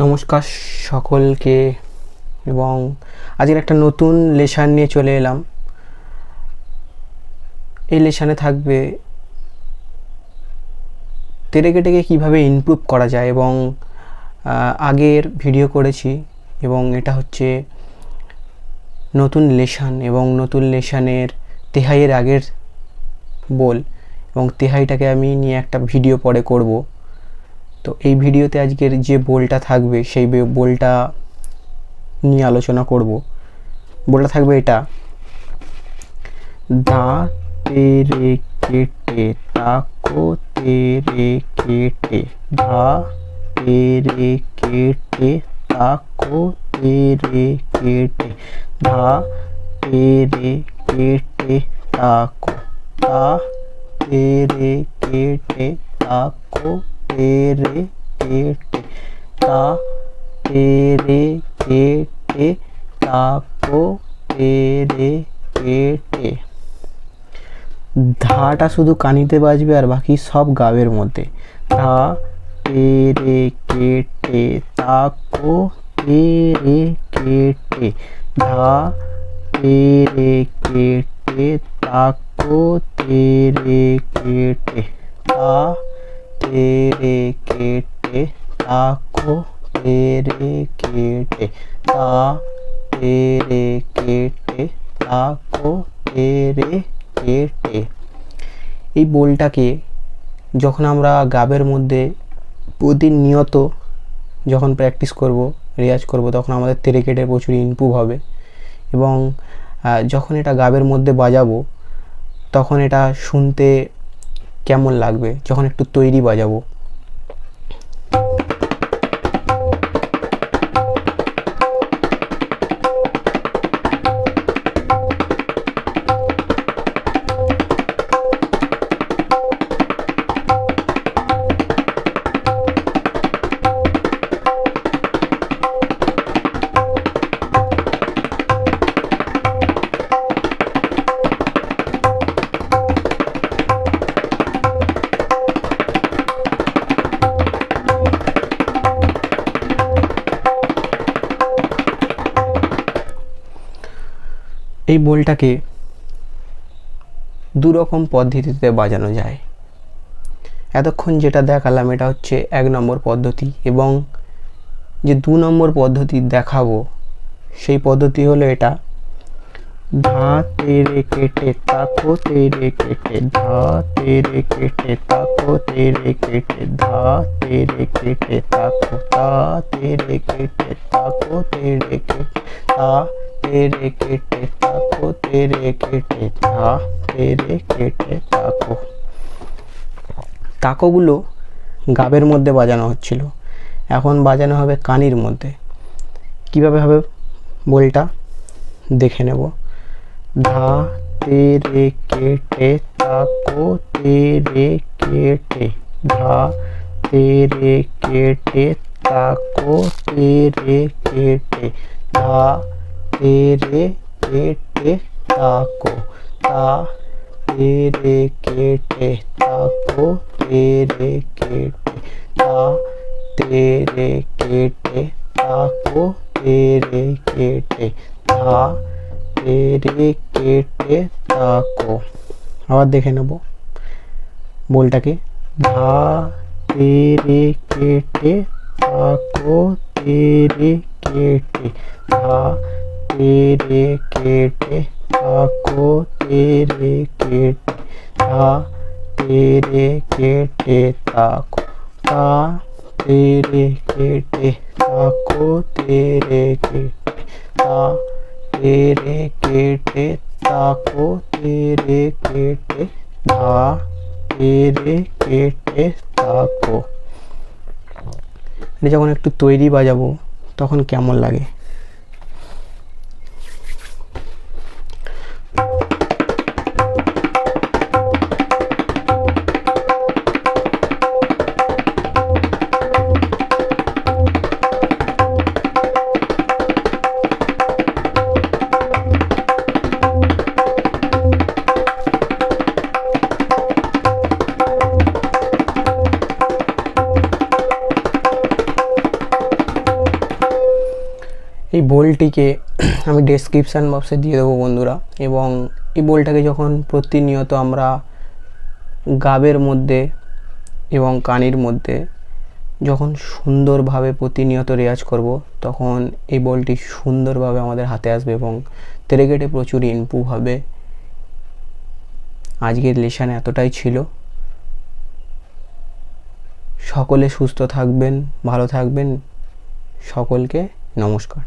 নমস্কার সকলকে, এবং আজকের একটা নতুন লেসান নিয়ে চলে এলাম। এই লেসানে থাকবে তেরেকেটেকে কীভাবে ইমপ্রুভ করা যায়, এবং আগের ভিডিও করেছি, এবং এটা হচ্ছে নতুন লেসান এবং নতুন লেসানের তেহাইয়ের আগের বল এবং তেহাইটাকে আমি নিয়ে একটা ভিডিও পরে করব। তো এই ভিডিওতে আজকের যে বলটা থাকবে, সেই বলটা নিয়ে আলোচনা করব। বলটা থাকবে এটা। দা তেরে কেটে তাকো তেরে কেটে ধা তেরে কেটে তাকো তেরে কেটে ধা তেরে কেটে, তাকো, তা তেরে কেটে, তাকো তেরে কেটে, তা তেরে কেটে তাকো তেরে কেটে। ধাটা শুধু কানিতে বাজবে আর বাকি সব গাবের মধ্যে। ধা তেরে কেটে তাকো তেরে কেটে, ধা তেরে কেটে তাকো তেরে কেটে, তা তেরে কেটে তাকো তেরে কেটে তা তেরে কেটে তাকো তেরে কেটে এই বোলটাকে যখন আমরা গাবের মধ্যে প্রতিনিয়ত যখন প্র্যাকটিস করব রেয়াজ করব, তখন আমাদের তেরে কেটে প্রচুর ইমপ্রুভ হবে। এবং যখন এটা গাবের মধ্যে বাজাবো, তখন এটা শুনতে কেমন লাগবে? যখন একটু তৈরি বাজাবো। এই বলটাকে দু রকম পদ্ধতিতে বাজানো যায়। এতক্ষণ যেটা দেখালাম এটা হচ্ছে এক নম্বর পদ্ধতি এবং যে দু নম্বর পদ্ধতি দেখাবো, সেই পদ্ধতি হলো এটা। ধা তেরে কেটে তাকো তেরে কেটে ধা তেরে কেটে তাকো তেরে কেটে ধা তেরে কেটে তাকো তা তেরে কেটে তাকো তেরে কেটে তা তেরে কেটে তাকো তেরে কেটে ধা তেরে কেটে তাকো তাকোগুলো গাবের মধ্যে বাজানো হচ্ছিল। এখন বাজানো হবে কানির মধ্যে। কীভাবে হবে বলটা? দেখে নেব। ধা, তেরে কেটে তাকো তেরে কেটে। ধা, তেরে কেটে তাকো তেরে কেটে। ধা তেরে কেটে তাকো তা তেরে কেটে তাকো তেরে কেটে তা তেরে কেটে তাকো তেরে কেটে ধা তেরে কেটে তাকো আবার দেখে নেব বলটাকে ধা তেরে কেটে তাকো তেরে কেটে ধা তেরে কেটে তাকো তেরে কেটে ধা তেরে কেটে তাকো তা তেরে কেটে তাকো তেরে কেটে তা তেরে কেটে তাকো তেরে কেটে ধা তেরে কেটে তাকো এটা যখন একটু তৈরি বাজাবো তখন কেমন লাগে এই বোলটিকে আমি ডেসক্রিপশান বক্সে দিয়ে দেবো বন্ধুরা। এবং এই বোলটাকে যখন প্রতিনিয়ত আমরা গাবের মধ্যে এবং কানির মধ্যে যখন সুন্দরভাবে প্রতিনিয়ত রেয়াজ করব, তখন এই বলটি সুন্দরভাবে আমাদের হাতে আসবে এবং ক্রিকেটে প্রচুর ইমপ্রুভ হবে। আজকের লেশন এতটাই ছিল। সকলে সুস্থ থাকবেন, ভালো থাকবেন। সকলকে নমস্কার